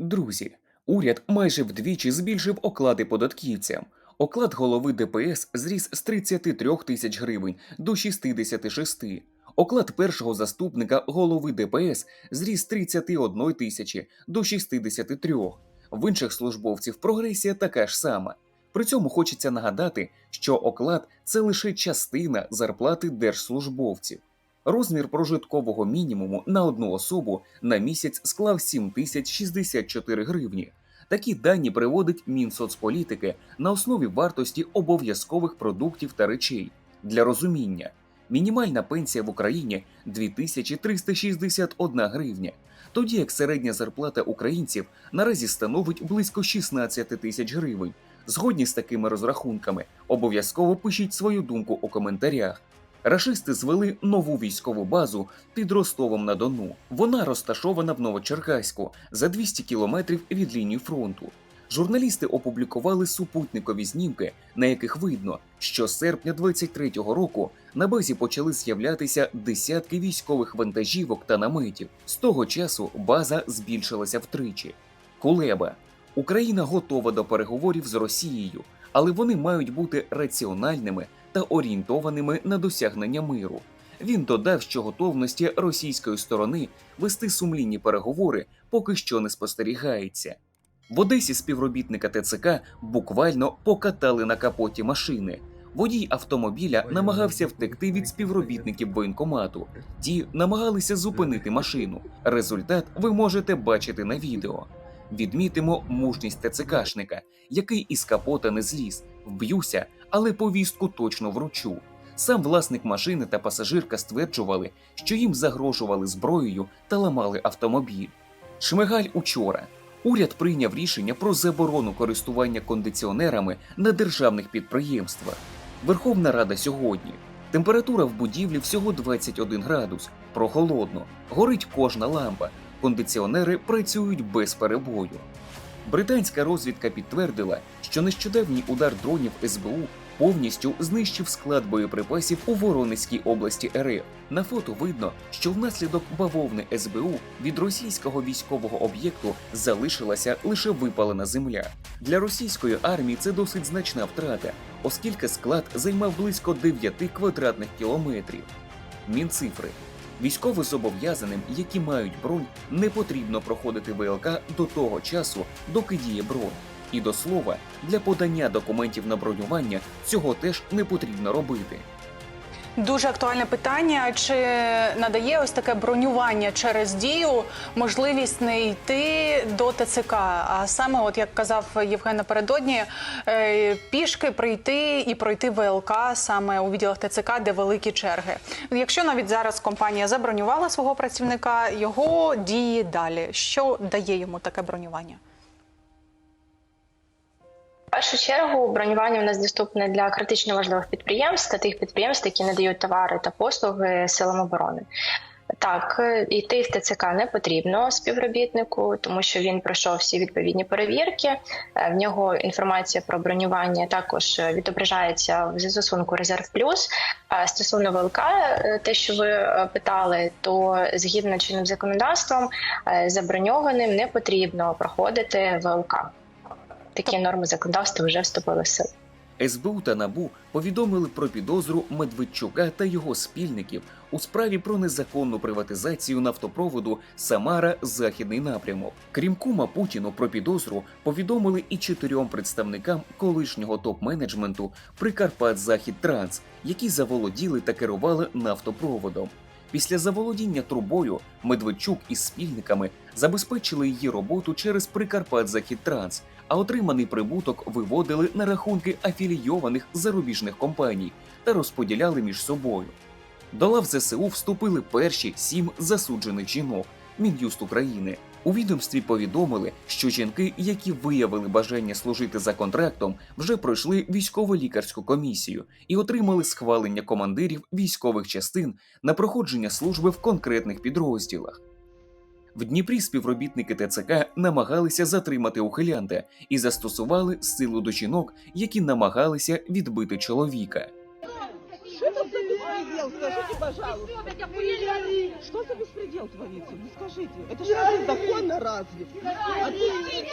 Друзі, уряд майже вдвічі збільшив оклади податківцям. Оклад голови ДПС зріс з 33 тисяч гривень до 66. Оклад першого заступника голови ДПС зріс з 31 тисячі до 63. В інших службовців прогресія така ж сама. При цьому хочеться нагадати, що оклад це лише частина зарплати держслужбовців. Розмір прожиткового мінімуму на одну особу на місяць склав 7064 гривні. Такі дані приводить Мінсоцполітики на основі вартості обов'язкових продуктів та речей. Для розуміння, мінімальна пенсія в Україні 2361 гривня, тоді як середня зарплата українців наразі становить близько 16 тисяч гривень. Згодні з такими розрахунками, обов'язково пишіть свою думку у коментарях. Рашисти звели нову військову базу під Ростовом на Дону. Вона розташована в Новочеркаську за 200 кілометрів від лінії фронту. Журналісти опублікували супутникові знімки, на яких видно, що з серпня 23-го року на базі почали з'являтися десятки військових вантажівок та наметів. З того часу база збільшилася втричі. Кулеба Україна готова до переговорів з Росією, але вони мають бути раціональними та орієнтованими на досягнення миру. Він додав, що готовності російської сторони вести сумлінні переговори поки що не спостерігається. В Одесі співробітника ТЦК буквально покатали на капоті машини. Водій автомобіля намагався втекти від співробітників воєнкомату. Ті намагалися зупинити машину. Результат ви можете бачити на відео. Відмітимо мужність ТЦКшника, який із капота не зліз, вб'юся, але повістку точно вручу. Сам власник машини та пасажирка стверджували, що їм загрожували зброєю та ламали автомобіль. Шмигаль учора. Уряд прийняв рішення про заборону користування кондиціонерами на державних підприємствах. Верховна Рада сьогодні. Температура в будівлі всього 21 градус, прохолодно, горить кожна лампа, кондиціонери працюють без перебою. Британська розвідка підтвердила, що нещодавній удар дронів СБУ повністю знищив склад боєприпасів у Воронезькій області РФ. На фото видно, що внаслідок бавовни СБУ від російського військового об'єкту залишилася лише випалена земля. Для російської армії це досить значна втрата, оскільки склад займав близько 9 квадратних кілометрів. Мінцифри Військовозобов'язаним, які мають бронь, не потрібно проходити ВЛК до того часу, доки діє бронь. І до слова, для подання документів на бронювання цього теж не потрібно робити. Дуже актуальне питання: чи надає ось таке бронювання через дію можливість не йти до ТЦК? А саме, от як казав Євген напередодні, е, пішки прийти і пройти ВЛК саме у відділах ТЦК, де великі черги. Якщо навіть зараз компанія забронювала свого працівника, його дії далі. Що дає йому таке бронювання? В першу чергу бронювання в нас доступне для критично важливих підприємств та тих підприємств, які надають товари та послуги силам оборони. Так, йти в ТЦК не потрібно співробітнику, тому що він пройшов всі відповідні перевірки. Е, В нього інформація про бронювання також відображається в застосунку Резерв Плюс. Стосовно ВЛК, е, те, що ви е, питали, то згідно чинним законодавством е, заброньованим не потрібно проходити ВЛК. Такі норми законодавства вже вступили в силу. СБУ та НАБУ повідомили про підозру Медведчука та його спільників у справі про незаконну приватизацію нафтопроводу Самара Західний напрямок. Крім кума Путіну про підозру повідомили і чотирьом представникам колишнього топ-менеджменту Прикарпат Захід Транс, які заволоділи та керували нафтопроводом. Після заволодіння трубою Медведчук із спільниками забезпечили її роботу через Прикарпат Захід Транс, а отриманий прибуток виводили на рахунки афілійованих зарубіжних компаній та розподіляли між собою. До лав ЗСУ вступили перші сім засуджених жінок Мін'юст України. У відомстві повідомили, що жінки, які виявили бажання служити за контрактом, вже пройшли військово-лікарську комісію і отримали схвалення командирів військових частин на проходження служби в конкретних підрозділах. В Дніпрі співробітники ТЦК намагалися затримати ухилянта і застосували силу до жінок, які намагалися відбити чоловіка. Що за беспредел? Скажите, пожалуйста. Что за беспредел творится? Ну скажите. Это что, законно разве? Отпустите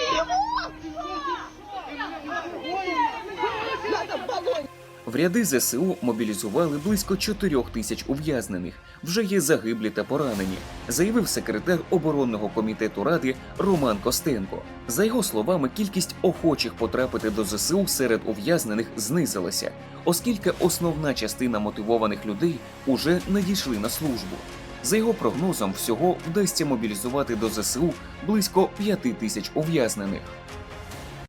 В ряди ЗСУ мобілізували близько 4 тисяч ув'язнених. Вже є загиблі та поранені, заявив секретар оборонного комітету ради Роман Костенко. За його словами, кількість охочих потрапити до ЗСУ серед ув'язнених знизилася, оскільки основна частина мотивованих людей уже надійшли на службу. За його прогнозом, всього вдасться мобілізувати до ЗСУ близько 5 тисяч ув'язнених.